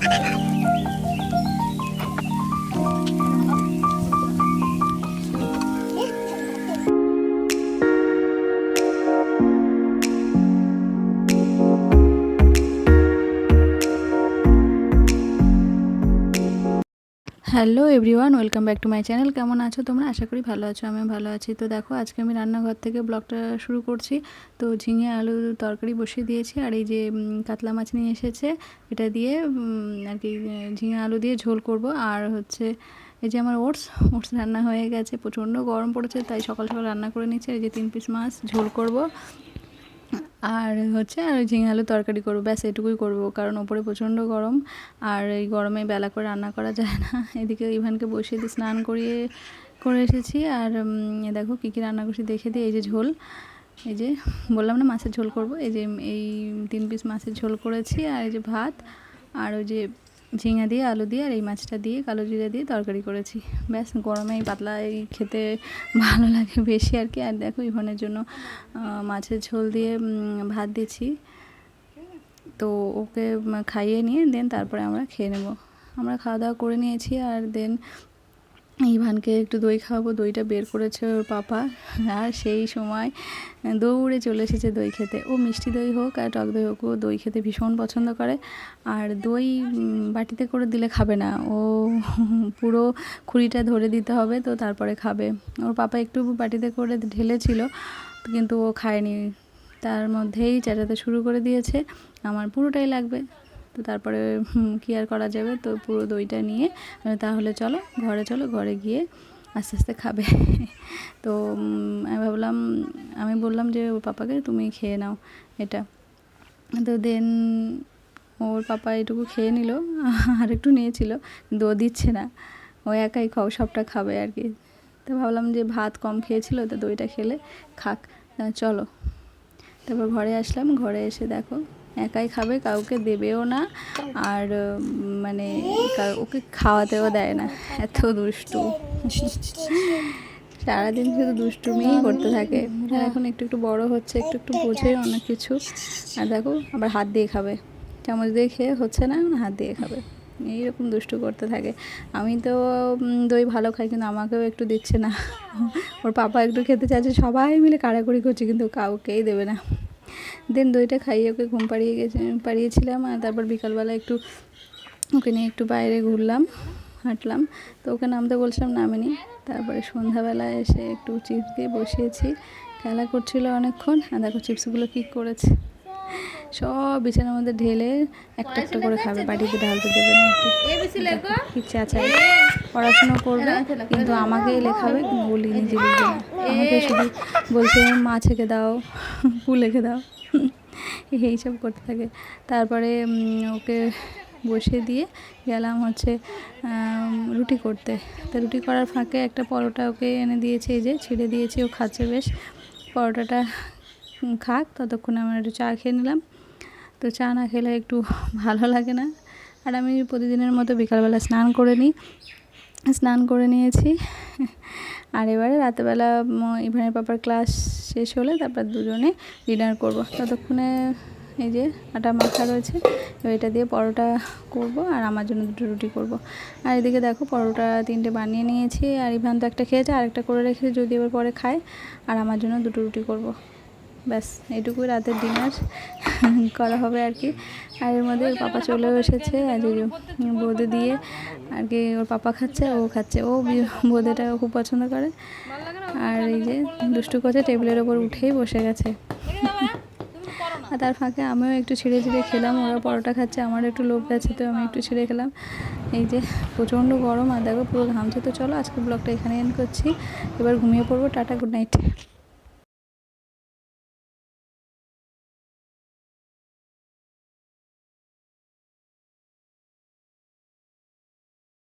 Thank you. Hello everyone, welcome back to my channel. কেমন আছো তোমরা? আশা করি ভালো আছো আমি ভালো আছি। তো দেখো, আজকে আমি রান্নাঘর থেকে ব্লগটা শুরু করছি। তো ঝিঙে আলু তরকারি বসিয়ে দিয়েছি, আর এই যে কাতলা মাছ নিয়ে এসেছে, এটা দিয়ে আর কি, ঝিঙে আলু দিয়ে ঝোল করব। আর হচ্ছে, এই যে আমার ওটস ওটস রান্না হয়ে গেছে, প্রচণ্ড গরম পড়েছে, তাই সকাল সকাল রান্না করে নিচ্ছি। এই যে তিন পিস মাছ, ঝোল করব। আর হচ্ছে আর ঝিঙে আলু তরকারি করব, ব্যাস এটুকুই করব, কারণ ওপরে প্রচণ্ড গরম আর এই গরমে বেলা করে রান্না করা যায় না। এদিকে ইভানকে বসিয়ে দিয়ে স্নান করিয়ে, করে এসেছি আর দেখো কী কী রান্না করছি, দেখে দিই এই যে ঝোল, এই যে বললাম না মাছের ঝোল করব, এই যে এই তিন পিস মাছের ঝোল করেছি আর এই যে ভাত আর ওই যে ঝিঙা দিয়ে, আলু দিয়ে আর এই মাছটা দিয়ে কালো জিরা দিয়ে তরকারি করেছি। ব্যাস গরমে পাতলা এই খেতে ভালো লাগে বেশি আর কি। আর দেখো, ইভনের জন্য মাছের ঝোল দিয়ে ভাত দিচ্ছি তো ওকে খাইয়ে নিয়ে দেন, তারপরে আমরা খেয়ে নেব। আমরা খাওয়া দাওয়া করে নিয়েছি আর দেন ইভানকে একটু দই খাওয়াবো, দইটা বের করেছে ওর পাপা। আর সেই সময় দৌড়ে চলে এসেছে দই খেতে। ও মিষ্টি দই হোক আর টক দই হোক, ও দই খেতে ভীষণ পছন্দ করে। আর দই বাটিতে করে দিলে খাবে না। ও পুরো খুঁড়িটা ধরে দিতে হবে তো তারপরে খাবে। ওর পাপা একটু বাটিতে করে ঢেলেছিল, কিন্তু ও খায়নি। তার মধ্যেই চেঁচাতে শুরু করে দিয়েছে। আমার পুরোটাই লাগবে। তো তারপরে কি আর করা যাবে? তো পুরো দইটা নিয়ে, তাহলে চলো, ঘরে চলো, ঘরে গিয়ে আস্তে আস্তে খাবে। তো আমি ভাবলাম, আমি বললাম যে, ওর পাপাকে তুমি খেয়ে নাও এটা। তো দেন ওর পাপা এটুকু খেয়ে নিল, আর একটু নিয়েছিল, কিন্তু ও দিচ্ছে না। ও একাই খাও, সবটা খাবে আর কি। তো ভাবলাম যে, ভাত কম খেয়েছিল, তো দইটা খেলে খাক। চলো। তারপর ঘরে আসলাম, ঘরে এসে দেখো একাই খাবে, কাউকে দেবেও না আর মানে ওকে খাওয়াতেও দেয় না। এত দুষ্টু। সারাদিন শুধু দুষ্টুমিই করতে থাকে। এখন একটু একটু বড় হচ্ছে, একটু একটু বোঝে অনেক কিছু। আর দেখো, আবার হাত দিয়ে খাবে। চামচ দিয়ে খেয়ে হচ্ছে না হাত দিয়ে খাবে। এইরকম দুষ্টু করতে থাকে। আমি তো দই ভালো খাই, কিন্তু আমাকেও একটু দিচ্ছে না। ওর পাপা একটু খেতে চাইছে, সবাই মিলে কাড়াকড়ি করছে, কিন্তু কাউকেই দেবে না। দেন দইটা খাইয়ে ওকে ঘুম পাড়িয়ে গেছে পাড়িয়েছিলাম আর তারপর বিকালবেলা একটু ওকে নিয়ে একটু বাইরে ঘুরলাম হাঁটলাম। তো ওকে নামতে বলছিলাম নামেনি। তারপরে সন্ধ্যাবেলা এসে একটু চিপস দিয়ে বসিয়েছি খেলা করছিল অনেকক্ষণ আর দেখো চিপসগুলো কী করেছে? সব বিছানার মধ্যে ঢেলে একটা একটা করে খাবে বাড়িতে ঢালতে দেবে না কি। দেখো, পড়াশুনো করবে কিন্তু আমাকেই লেখাবে কিন্তু বলি আমাকে শুধু বলছে মা ছেঁকে দাও পু দাও। এইসব করতে থাকে। তারপরে ওকে বসিয়ে দিয়ে গেলাম হচ্ছে রুটি করতে। তো রুটি করার ফাঁকে একটা পরোটা ওকে এনে দিয়েছে, এই যে ছিঁড়ে দিয়েছি, ও খাচ্ছে বেশ। পরোটাটা খাক, ততক্ষণে আমরা একটু চা খেয়ে নিলাম। তো চা না খেলে একটু ভালো লাগে না। আর আমি প্রতিদিনের মতো বিকালবেলা স্নান করে নিই। স্নান করে নিয়েছি। আর এবারে রাতেবেলা ইভেনের পাপার ক্লাস শেষ হলে তারপর দুজনে ডিনার করব। ততক্ষণে এই যে আটা মাথা রয়েছে এটা দিয়ে পরোটা করব আর আমার জন্য দুটো রুটি করব। আর এদিকে দেখো পরোটা তিনটে বানিয়ে নিয়েছি, আর ইভান তো একটা খেয়েছে, আরেকটা করে রেখেছে, যদি এবার পরে খায়, আর আমার জন্য দুটো রুটি করব। ব্যাস এইটুকুই রাতের ডিনার করা হবে আর কি। আর এর মধ্যে ওর পাপা চলেও এসেছে, আর বোঁদে দিয়ে আর কি ওর পাপা খাচ্ছে, ও খাচ্ছে। ও বোঁদেটা খুব পছন্দ করে। আর এই যে দুষ্টু করছে, টেবিলের ওপর উঠেই বসে গেছে। আর তার ফাঁকে আমিও একটু ছিঁড়ে ছিঁড়ে খেলাম, ওরা পরোটা খাচ্ছে, আমার একটু লোভ আছে, তো আমি একটু ছিঁড়ে খেলাম। এই যে প্রচণ্ড গরম, আর দেখো পুরো ঘামছে, তো চলো আজকে ব্লগটা এখানে এন্ড করছি। এবার ঘুমিয়ে পড়ব, টাটা গুড নাইট